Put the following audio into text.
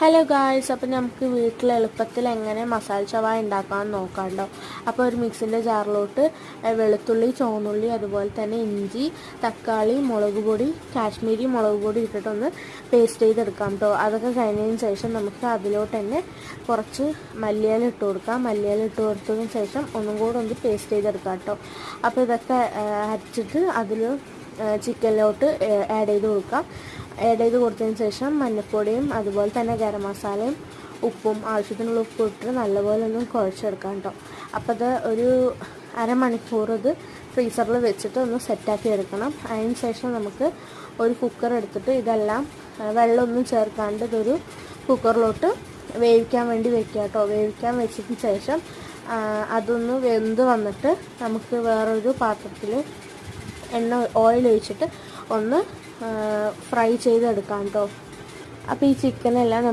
Hello guys അപ്പോൾ നമുക്ക് വീട്ടിൽ എളുപ്പത്തിൽ എങ്ങനെ മസാല ചവ ഉണ്ടാക്കാമെന്ന് നോക്കാണ്ടോ അപ്പോൾ ഒരു മിക്സിന്റെ ജാറിലോട്ട് വെളുത്തുള്ളി ചുവന്നുള്ളി അതുപോലെ തന്നെ ഇഞ്ചി തക്കാളി മുളക് പൊടി കാശ്മീരി മുളക് പൊടി ഇട്ടിട്ടൊന്ന് പേസ്റ്റ് ചെയ്തെടുക്കാം കേട്ടോ അതൊക്കെ കഴിഞ്ഞതിന് ശേഷം നമുക്ക് അതിലോട്ട് തന്നെ കുറച്ച് മല്ലിയില ഇട്ട് കൊടുക്കാം. മല്ലിയില ഇട്ട് കൊടുത്തതിന് ശേഷം ഒന്നും കൂടെ ഒന്ന് പേസ്റ്റ് ചെയ്തെടുക്കാം കേട്ടോ അപ്പോൾ ഇതൊക്കെ അരച്ചിട്ട് അതിൽ ചിക്കനിലോട്ട് ആഡ് ചെയ്ത് കൊടുക്കാം. ആഡ് ചെയ്ത് കൊടുത്തതിന് ശേഷം മഞ്ഞൾപ്പൊടിയും അതുപോലെ തന്നെ ഗരം മസാലയും ഉപ്പും ആവശ്യത്തിനുള്ള ഉപ്പ് ഇട്ട് നല്ലപോലെ ഒന്നും കുഴച്ചെടുക്കാം കേട്ടോ. അപ്പോൾ അത് ഒരു അരമണിക്കൂർ ഇത് ഫ്രീസറിൽ വെച്ചിട്ട് ഒന്ന് സെറ്റാക്കി എടുക്കണം. അതിന് ശേഷം നമുക്ക് ഒരു കുക്കർ എടുത്തിട്ട് ഇതെല്ലാം വെള്ളമൊന്നും ചേർക്കാണ്ട് ഇതൊരു കുക്കറിലോട്ട് വേവിക്കാൻ വേണ്ടി വെക്കുക കേട്ടോ. വേവിക്കാൻ വെച്ചതിന് ശേഷം അതൊന്ന് വെന്ത് വന്നിട്ട് നമുക്ക് വേറൊരു പാത്രത്തിൽ എണ്ണ ഓയിൽ ഒഴിച്ചിട്ട് ഒന്ന് ഫ്രൈ ചെയ്തെടുക്കാം കേട്ടോ അപ്പോൾ ഈ ചിക്കനെല്ലാം